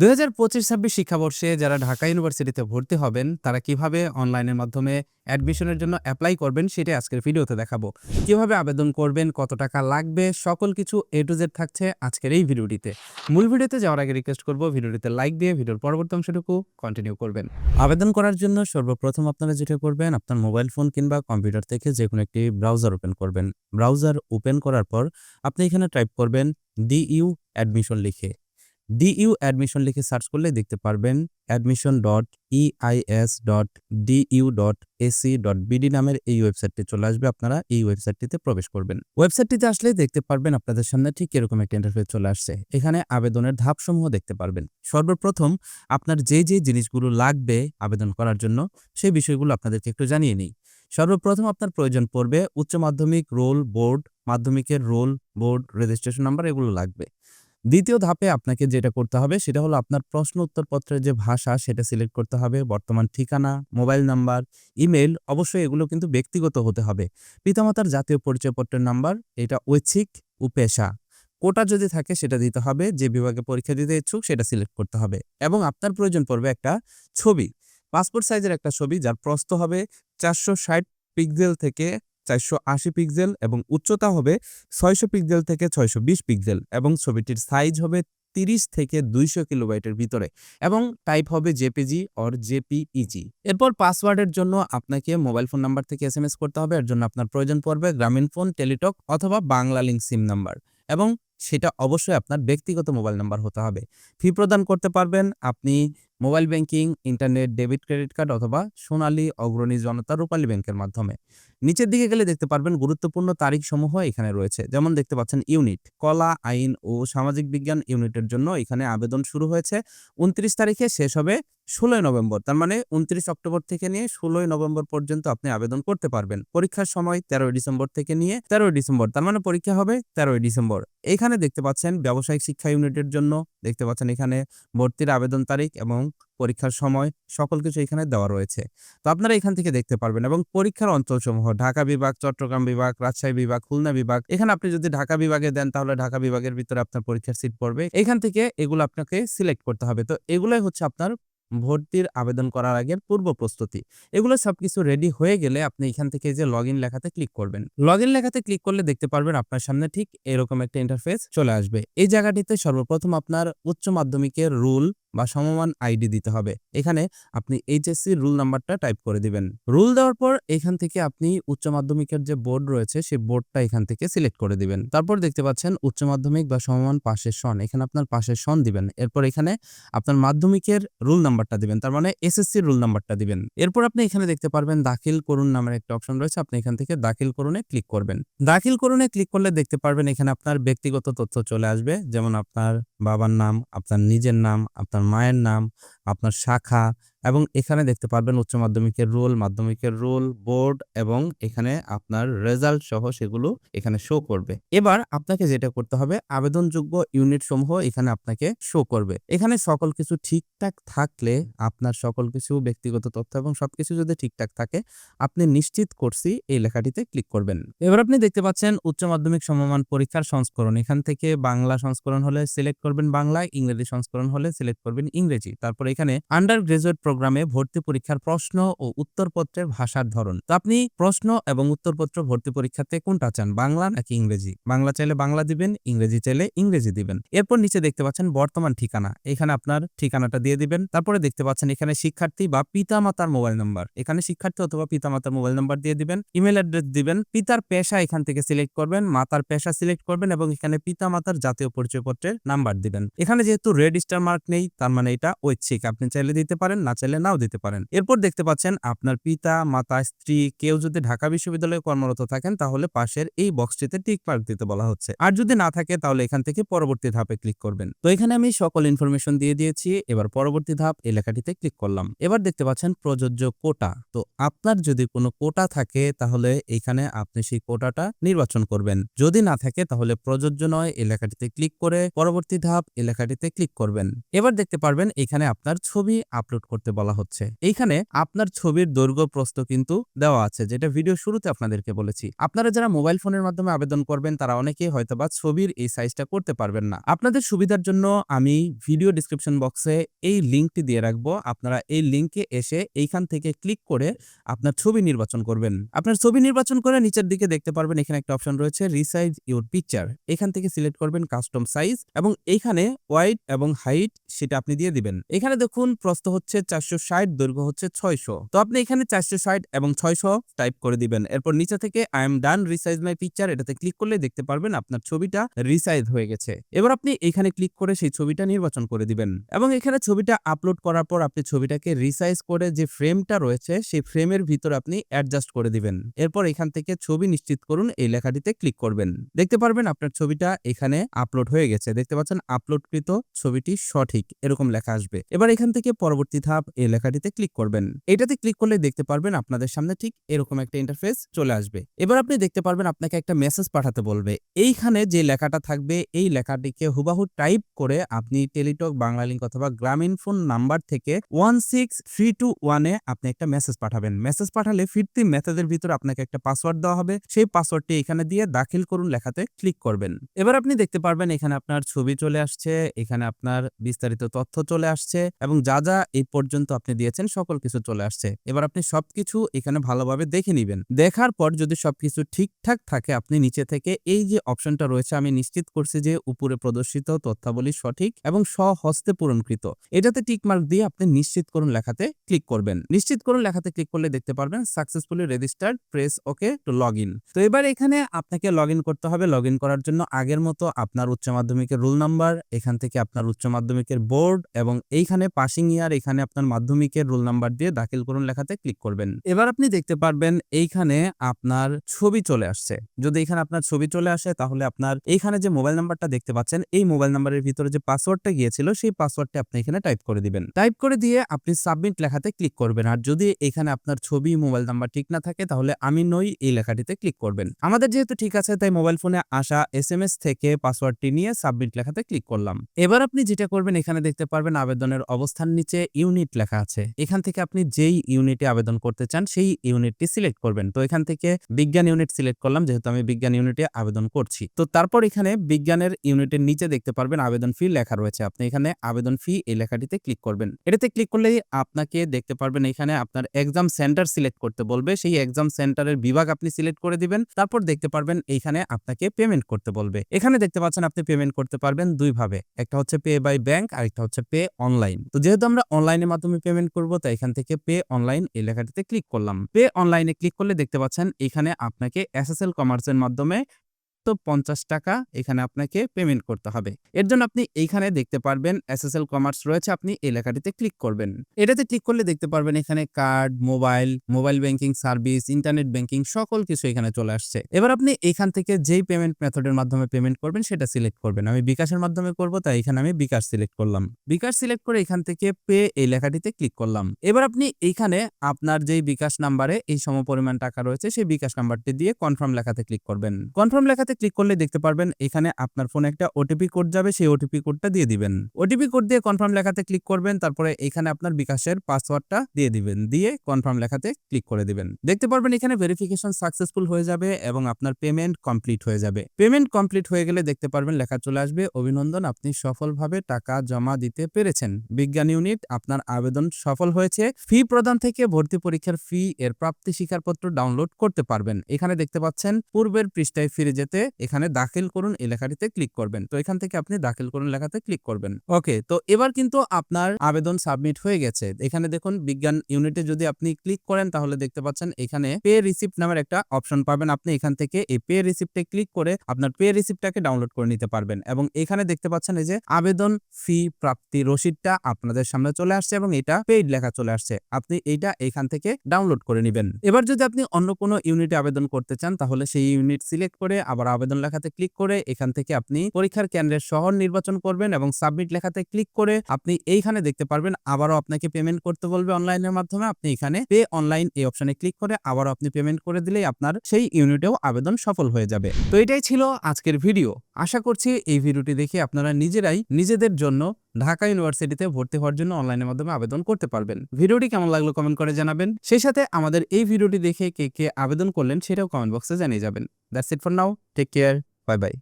দুই হাজার পঁচিশ ছাব্বিশ শিক্ষাবর্ষে যারা ঢাকা ইউনিভার্সিটিতে ভর্তি হবেন, তারা কীভাবে অনলাইনের মাধ্যমে অ্যাডমিশনের জন্য অ্যাপ্লাই করবেন সেটাই আজকের ভিডিওতে দেখাবো। কীভাবে আবেদন করবেন, কত টাকা লাগবে, সকল কিছু এ টু জেড থাকছে আজকের এই ভিডিওটিতে। মূল ভিডিওতে যাওয়ার আগে রিকোয়েস্ট করব, ভিডিওটিতে লাইক দিয়ে ভিডিওর পরবর্তী অংশটুকু কন্টিনিউ করবেন। আবেদন করার জন্য সর্বপ্রথম আপনারা যেটা করবেন, আপনার মোবাইল ফোন কিংবা কম্পিউটার থেকে যে কোনো একটি ব্রাউজার ওপেন করবেন। ব্রাউজার ওপেন করার পর আপনি এখানে টাইপ করবেন ডিইউ অ্যাডমিশন লিখে। ডিইউ অ্যাডমিশন লিখে সার্চ করলে দেখতে পারবেন admission dot EIS dot DU dot AC dot BD নামের এই ওয়েবসাইটটি চলে আসবে। আপনারা এই ওয়েবসাইটটিতে প্রবেশ করবেন। ওয়েবসাইটটিতে আসলে দেখতে পারবেন আপনাদের সামনে ঠিক এরকম একটা ইন্টারফেস চলে আসছে। এখানে আবেদনের ধাপসমূহ দেখতে পারবেন। সর্বপ্রথম আপনার যে যে জিনিসগুলো লাগবে আবেদন করার জন্য সেই বিষয়গুলো আপনাদেরকে একটু জানিয়ে নিই। সর্বপ্রথম আপনার প্রয়োজন পড়বে উচ্চ মাধ্যমিক রোল বোর্ড মাধ্যমিকের রোল বোর্ড রেজিস্ট্রেশন নাম্বার এগুলো লাগবে। দ্বিতীয় ধাপে আপনাকে যেটা করতে হবে সেটা হলো আপনার প্রশ্ন উত্তরপত্রের যে ভাষা সেটা সিলেক্ট করতে হবে, বর্তমান ঠিকানা, মোবাইল নাম্বার, ইমেল, অবশ্যই এগুলো কিন্তু ব্যক্তিগত হতে হবে। পিতামাতার জাতীয় পরিচয়পত্রের নাম্বার, এটা ঐচ্ছিক ও পেশা। কোটা যদি থাকে সেটা দিতে হবে, যে বিভাগে পরীক্ষা দিতে ইচ্ছুক সেটা সিলেক্ট করতে হবে এবং আপনার প্রয়োজন পড়বে একটা ছবি। পাসপোর্ট সাইজের একটা ছবি যার প্রস্থ হবে চারশো ষাট পিক্সেল থেকে চারশো আশি পিক্সেল এবং উচ্চতা হবে ছয়শো পিক্সেল থেকে ছয়শো বিশ পিক্সেল এবং ছবিটির সাইজ হবে তিরিশ থেকে দুইশো কিলোবাইটের ভিতরে এবং টাইপ হবে জেপিজি অর জেপিইজি এরপর পাসওয়ার্ডের জন্য আপনাকে মোবাইল ফোন নাম্বার থেকে এস করতে হবে, এর জন্য আপনার প্রয়োজন পড়বে গ্রামীণ ফোন টেলিটক অথবা বাংলা লিঙ্ক সিম নাম্বার এবং সেটা অবশ্যই আপনার ব্যক্তিগত মোবাইল নাম্বার হতে হবে। ফি প্রদান করতে পারবেন আপনি mobile banking, internet, debit, credit card অথবা সোনালী অগ্রণী জনতা রূপালী ব্যাংকের মাধ্যমে। নিচের দিকে গেলে দেখতে পারবেন গুরুত্বপূর্ণ তারিখসমূহ এখানে রয়েছে। যেমন দেখতে পাচ্ছেন ইউনিট, কলা, আইন ও সামাজিক বিজ্ঞান ইউনিটের জন্য এখানে আবেদন শুরু হয়েছে। উনত্রিশ তারিখে শেষ হবে ষোলোই নভেম্বর। তার মানে উনত্রিশ অক্টোবর থেকে নিয়ে ষোলোই নভেম্বর পর্যন্ত আপনি আবেদন করতে পারবেন। পরীক্ষার সময় তেরোই ডিসেম্বর থেকে নিয়ে তেরোই ডিসেম্বর। তার মানে পরীক্ষা হবে তেরোই ডিসেম্বর। এখানে দেখতে পাচ্ছেন ব্যবসায়িক শিক্ষা ইউনিটের জন্য দেখতে পাচ্ছেন এখানে ভর্তির আবেদন তারিখ এবং পরীক্ষার সময় সকল কিছু এখানে দেওয়া রয়েছে। তো আপনারা এখান থেকে দেখতে পারবেন এবং পরীক্ষার অঞ্চলসমূহ ঢাকা বিভাগ, চট্টগ্রাম বিভাগ, রাজশাহী বিভাগ, খুলনা বিভাগ। এখানে আপনি যদি ঢাকা বিভাগে দেন তাহলে ঢাকা বিভাগের ভিতরে আপনার পরীক্ষার সিট পড়বে। এখান থেকে এগুলো আপনাকে সিলেক্ট করতে হবে। তো এগুলোই হচ্ছে আপনার ভর্তির আবেদন করার আগের পূর্ব প্রস্তুতি। এগুলো সবকিছু রেডি হয়ে গেলে আপনি এখান থেকে যে লগ ইন লেখাতে ক্লিক করবেন। লগ ইন লেখাতে ক্লিক করলে দেখতে পারবেন আপনার সামনে ঠিক এরকম একটা ইন্টারফেস চলে আসবে। এই জায়গাটিতে সর্বপ্রথম আপনার উচ্চ মাধ্যমিকের রুল বা সমমান আইডি দিতে হবে। এখানে আপনি এইচএসসি রুল নাম্বারটা টাইপ করে দিবেন। রুল দেওয়ার পর এখান থেকে আপনি উচ্চ মাধ্যমিকের যে বোর্ড রয়েছে, সেই বোর্ডটা এখান থেকে সিলেক্ট করে দিবেন। তারপর দেখতে পাচ্ছেন উচ্চ মাধ্যমিক বা সমমান পাশের সন। এখানে আপনার পাশের সন দিবেন। এরপর এখানে আপনার মাধ্যমিকের রুল নাম্বারটা দিবেন। তার মানে এসএসসি রুল নাম্বারটা দিবেন। এরপর আপনি এখানে দেখতে পারবেন দাখিল করুন নামের একটা অপশন রয়েছে। আপনি এখান থেকে দাখিল করুনে ক্লিক করবেন। দাখিল করুনে ক্লিক করলে দেখতে পারবেন এখানে আপনার ব্যক্তিগত তথ্য চলে আসবে। যেমন আপনার বাবার নাম, আপনার নিজের নাম, আপনার মায়ের নাম আপনার শাখা এবং এখানে দেখতে পারবেন উচ্চ মাধ্যমিকের রোল মাধ্যমিকের রোল, বোর্ড এবং এখানে আপনার রেজাল্ট সহ সেগুলো এখানে শো করবে। এবার আপনাকে যেটা করতে হবে, আবেদনযোগ্য ইউনিট সমূহ এখানে আপনাকে শো করবে। এখানে সকল কিছু ঠিকঠাক থাকলে, আপনার সকল কিছু ব্যক্তিগত তথ্য এবং সবকিছু যদি ঠিকঠাক থাকে, আপনি নিশ্চিত করছি এই লেখাটিতে ক্লিক করবেন। এবার আপনি দেখতে পাচ্ছেন উচ্চ মাধ্যমিক সমমান পরীক্ষার সংস্করণ। এখান থেকে বাংলা সংস্করণ হলে সিলেক্ট করবেন বাংলা ইংরেজি সংস্করণ হলে সিলেক্ট করবেন ইংরেজি। তারপর এখানে আন্ডার গ্রাজুয়েট প্রোগ্রামে ভর্তি পরীক্ষার প্রশ্ন ও উত্তরপত্রের ভাষার ধরন। তো আপনি প্রশ্ন এবং উত্তরপত্র ভর্তি পরীক্ষাতে কোনটা চান, বাংলা নাকি ইংরেজি? বাংলা চাইলে বাংলা দিবেন, ইংরেজি চাইলে ইংরেজি দিবেন। এরপর নিচে দেখতে পাচ্ছেন বর্তমান ঠিকানা। এখানে আপনার ঠিকানাটা দিয়ে দিবেন। তারপরে দেখতে পাচ্ছেন এখানে শিক্ষার্থী বা পিতামাতার মোবাইল নাম্বার। এখানে শিক্ষার্থী অথবা পিতামাতার মোবাইল নাম্বার দিয়ে দিবেন। ইমেল অ্যাড্রেস দিবেন। পিতার পেশা এখান থেকে সিলেক্ট করবেন, মাতার পেশা সিলেক্ট করবেন এবং এখানে পিতামাতার জাতীয় পরিচয়পত্রের নাম্বার দিবেন। এখানে যেহেতু রেজিস্টার মার্ক নেই, তার মানে এটা ঐচ্ছিক। আপনি চাইলে দিতে পারেন, না চাইলে নাও দিতে পারেন। এরপর দেখতে পাচ্ছেন আপনার পিতা, মাতা, স্ত্রী কেউ যদি ঢাকা বিশ্ববিদ্যালয়ে কর্মরত থাকেন, তাহলে পাশের এই বক্সটিতে টিক মার্ক দিতে বলা হচ্ছে। আর যদি না থাকে, তাহলে এখান থেকে পরবর্তী ধাপে ক্লিক করবেন। তো এখানে আমি সকল ইনফরমেশন দিয়ে দিয়েছি, এবার পরবর্তী ধাপ, এই লেখাটিতে ক্লিক করলাম। এবার দেখতে পাচ্ছেন প্রযোজ্য কোটা। তো আপনার যদি কোনো কোটা থাকে, তাহলে এখানে আপনি সেই কোটাটা নির্বাচন করবেন। যদি না থাকে, তাহলে প্রযোজ্য নয়, এই লেখাটিতে ক্লিক করে পরবর্তী ধাপ, এই লেখাটিতে ক্লিক করবেন। এবার দেখতে পারবেন এখানে আপনার ছবি আপলোড করতে করতে বলা হচ্ছে। এইখানে আপনার ছবির দৈর্ঘ্য প্রস্থ কিন্তু দেওয়া আছে, যেটা ভিডিও শুরুতে আপনাদেরকে বলেছি। আপনারা যারা মোবাইল ফোনের মাধ্যমে আবেদন করবেন, তারা অনেকেই হয়তোবা ছবির এই সাইজটা করতে পারবেন না। আপনাদের সুবিধার জন্য আমি ভিডিও ডিসক্রিপশন বক্সে এই লিঙ্কটি দিয়ে রাখব। আপনারা এই লিঙ্কে এসে এইখান থেকে ক্লিক করে আপনার ছবি নির্বাচন করবেন। আপনার ছবি নির্বাচন করে নিচের দিকে দেখতে পারবেন, এখানে একটা অপশন রয়েছে রিসাইজ ইউর পিকচার এখান থেকে সিলেক্ট করবেন কাস্টম সাইজ এবং এইখানে ওয়াইড এবং হাইট সেটা আপনি দিয়ে দিবেন। এখানে দেখুন, প্রস্থ হচ্ছে চারশো ষাট দৈর্ঘ্য হচ্ছে ছয়শো। তো আপনি এখানে চারশো ষাট এবং ছয়শো টাইপ করে দিবেন। এরপর নিচে থেকে I am done resize my picture এটাতে ক্লিক করলে দেখতে পারবেন আপনার ছবিটা রিসাইজ হয়ে গেছে। এবার আপনি এখানে ক্লিক করে সেই ছবিটা নির্বাচন করে দিবেন। এবং এখানে ছবিটা আপলোড করার পর আপনি ছবিটাকে রিসাইজ করে যে ফ্রেমটা রয়েছে, সেই ফ্রেমের ভিতর আপনি অ্যাডজাস্ট করে দিবেন। এরপর এখান থেকে ছবি নিশ্চিত করুন, এই লেখাটিতে ক্লিক করবেন। দেখতে পারবেন আপনার ছবিটা এখানে আপলোড হয়ে গেছে। দেখতে পাচ্ছেন আপলোডকৃত ছবিটি সঠিক, এরকম লেখা আসবে। এবার এখান থেকে পরবর্তী ধাপ এই লেখাটিতে ক্লিক করবেন। এটাতে ক্লিক করলে দেখতে পারবেন আপনাদের সামনে ঠিক এরকম একটা ইন্টারফেস চলে আসবে। এবার আপনি দেখতে পারবেন আপনাকে একটা মেসেজ পাঠাতে বলবে। এইখানে যে লেখাটা থাকবে, এই লেখাটিকে হুবাহু টাইপ করে আপনি টেলিটক বাংলালিংক অথবা গ্রামীণ ফোন নাম্বার থেকে ওয়ান সিক্স থ্রি টু ওয়ানে আপনি একটা মেসেজ পাঠাবেন। মেসেজ পাঠালে ফিরতি মেসেজের ভিতর আপনাকে একটা পাসওয়ার্ড দেওয়া হবে। সেই পাসওয়ার্ডটি এখানে দিয়ে দাখিল করুন, লেখাতে ক্লিক করবেন। এবার আপনি দেখতে পারবেন এখানে আপনার ছবি চলে আসছে, এখানে আপনার বিস্তারিত তথ্য চলে আসছে এবং যা যা এই পর্যন্ত আপনি দিয়েছেন, সকল কিছু চলে আসছে। এবার আপনি সবকিছু এখানে ভালোভাবে দেখে নিবেন। দেখার পর যদি সবকিছু ঠিকঠাক থাকে, আপনি নিচে থেকে এই যে অপশনটা রয়েছে, আমি নিশ্চিত করছি যে উপরে প্রদর্শিত তথ্যাবলী সঠিক এবং স্বহস্তে পূরণকৃত। এটাতে টিক মার্ক দিয়ে আপনি নিশ্চিত করুন লেখাতে ক্লিক করবেন। নিশ্চিত করুন লেখাতে ক্লিক করলে দেখতে পারবেন successfully registered, press okay to log তো এবার এখানে আপনাকে লগ করতে হবে। লগ করার জন্য আগের মতো আপনার উচ্চ মাধ্যমিকের রোল নাম্বার, এখান থেকে আপনার উচ্চ মাধ্যমিকের বোর্ড এবং এইখানে পাসিং ইয়ার, এখানে আপনার মাধ্যমিকের রোল নাম্বার দিয়ে দাখিল করুন লেখাতে ক্লিক করবেন। এবার আপনি দেখতে পারবেন এইখানে আপনার ছবি চলে আসছে। যদি এখানে আপনার ছবি চলে আসে, তাহলে আপনার এইখানে যে মোবাইল নাম্বারটা দেখতে পাচ্ছেন, এই মোবাইল নাম্বারের ভিতরে যে পাসওয়ার্ডটা গিয়েছিল, সেই পাসওয়ার্ডটা আপনি এখানে টাইপ করে দিবেন। টাইপ করে দিয়ে আপনি সাবমিট লেখাতে ক্লিক করবেন। আর যদি এখানে আপনার ছবি, মোবাইল নাম্বার ঠিক না থাকে, তাহলে আমি নই এই লেখাটিতে ক্লিক করবেন। আমাদের যেহেতু ঠিক আছে, তাই মোবাইল ফোনে আসা এস এম এস থেকে পাসওয়ার্ডটি নিয়ে সাবমিট লেখাতে ক্লিক করলাম। এবার আপনি যেটা করবেন, এখানে দেখতে পারবেন আবেদনের অবস্থান নিচে, ইউনিট লেখা আছে। এখান থেকে আপনি যেই ইউনিটে আবেদন করতে চান, সেই ইউনিটটি সিলেক্ট করবেন। তো এখান থেকে বিজ্ঞান ইউনিট সিলেক্ট করলাম, যেহেতু আমি বিজ্ঞান ইউনিটে আবেদন করছি। তো তারপর এখানে বিজ্ঞানের ইউনিটের নিচে দেখতে পারবেন আবেদন ফি লেখা রয়েছে। আপনি এখানে আবেদন ফি এই লেখাটিতে ক্লিক করবেন। এটাতে ক্লিক করলেই আপনাকে দেখতে পারবেন এখানে আপনার এক্সাম সেন্টার সিলেক্ট করতে বলবে। সেই এক্সাম সেন্টারের বিভাগ আপনি সিলেক্ট করে দিবেন। তারপর দেখতে পারবেন এইখানে আপনাকে পেমেন্ট করতে বলবে। এখানে দেখতে পাচ্ছেন আপনি পেমেন্ট করতে পারবেন দুই ভাবে। একটা হচ্ছে পে বাই ব্যাংক আর একটা হচ্ছে পে অনলাইন তো যেহেতু আমরা অনলাইনের মাধ্যমে পেমেন্ট করব তাই এখান থেকে পে অনলাইন এই লেখাটিতে ক্লিক করলাম। পে অনলাইনে ক্লিক করলে দেখতে পাচ্ছেন, এখানে আপনাকে এস এস এল কমার্সের মাধ্যমে পঞ্চাশ টাকা এখানে আপনাকে পেমেন্ট করতে হবে। এর জন্য আপনি এইখানে দেখতে পারবেন এসএসএল কমার্স রয়েছে, আপনি এই ক্লিক করবেন। এটাতে ক্লিক করলে দেখতে পারবেন এখানে card mobile mobile banking service internet banking সকল কিছু এখানে চলে আসছে। এবার আপনি এখান থেকে যেই পেমেন্ট মেথডের মাধ্যমে পেমেন্ট করবেন সেটা সিলেক্ট করবেন। আমি বিকাশের মাধ্যমে করব, তাই এখানে আমি বিকাশ সিলেক্ট করলাম। বিকাশ সিলেক্ট করে এখান থেকে পে এই লেখাটিতে ক্লিক করলাম। এবার আপনি এইখানে আপনার যেই বিকাশ নাম্বারে এই সমপরিমাণ টাকা রয়েছে, সেই বিকাশ নাম্বারটি দিয়ে কনফার্ম লেখাতে ক্লিক করবেন। কনফার্ম লেখাতে ক্লিক করলে দেখতে পারবেন এখানে আপনার ফোনে একটা ওটিপি কোড যাবে, সেই ওটিপি কোডটা দিয়ে দিবেন। ওটিপি কোড দিয়ে কনফার্ম লেখাতে ক্লিক করবেন, তারপরে এখানে আপনার বিকাশের পাসওয়ার্ডটা দিয়ে দিবেন, দিয়ে কনফার্ম লেখাতে ক্লিক করে দিবেন। দেখতে পারবেন এখানে ভেরিফিকেশন সাকসেসফুল হয়ে যাবে এবং আপনার পেমেন্ট কমপ্লিট হয়ে যাবে। পেমেন্ট কমপ্লিট হয়ে গেলে দেখতে পারবেন লেখা চলে আসবে, অভিনন্দন, আপনি সফলভাবে টাকা জমা দিতে পেরেছেন। বিজ্ঞান ইউনিট আপনার আবেদন সফল হয়েছে। ফি প্রদান থেকে ভর্তি পরীক্ষার ফি এর প্রাপ্তি স্বীকারপত্র ডাউনলোড করতে পারবেন। এখানে দেখতে পাচ্ছেন, পূর্বের পৃষ্ঠায় ফিরে যেতে এখানে দাখিল করুন এই লেখাটিতে ক্লিক করবেন। তো এখান থেকে আপনি দাখিল করুন লেখাতে ক্লিক করবেন। ওকে, তো এবার কিন্তু আপনার আবেদন সাবমিট হয়ে গেছে। এখানে দেখুন, বিজ্ঞান ইউনিটে যদি আপনি ক্লিক করেন, তাহলে দেখতে পাচ্ছেন এখানে পে রিসিপ্ট নামের একটা অপশন পাবেন। আপনি এখান থেকে এই পে রিসিপ্টে ক্লিক করে আপনার পে রিসিপ্টটাকে ডাউনলোড করে নিতে পারবেন। এবং এখানে দেখতে পাচ্ছেন এই যে আবেদন ফি প্রাপ্তি রসিদটা আপনাদের সামনে চলে আসছে এবং এটা পেইড লেখা চলে আসছে। আপনি এইটা এখান থেকে ডাউনলোড করে নেবেন। এবার যদি আপনি অন্য কোনো ইউনিটে আবেদন করতে চান, তাহলে সেই ইউনিট সিলেক্ট করে আবার আবেদন লেখাতে ক্লিক করে এখান থেকে আপনি পরীক্ষার কেন্দ্রের শহর নির্বাচন করবেন এবং সাবমিট লেখাতে ক্লিক করে আপনি এইখানে দেখতে পারবেন আবারও আপনাকে পেমেন্ট করতে বলবে অনলাইনের মাধ্যমে। আপনি এখানে পে অনলাইন এই অপশনে ক্লিক করে আবারও আপনি পেমেন্ট করে দিলেই আপনার সেই ইউনিটেও আবেদন সফল হয়ে যাবে। তো এটাই ছিল আজকের ভিডিও। আশা করছি এই ভিডিওটি দেখে আপনারা নিজেরাই নিজেদের জন্য ঢাকা ইউনিভার্সিটিতে ভর্তি হওয়ার জন্য অনলাইনের মাধ্যমে আবেদন করতে পারবেন। ভিডিওটি কেমন লাগল কমেন্ট করে জানাবেন। সেই সাথে আমাদের এই ভিডিওটি দেখে কে কে আবেদন করলেন সেটাও কমেন্ট বক্সে জানিয়ে যাবেন। That's it for now take care bye bye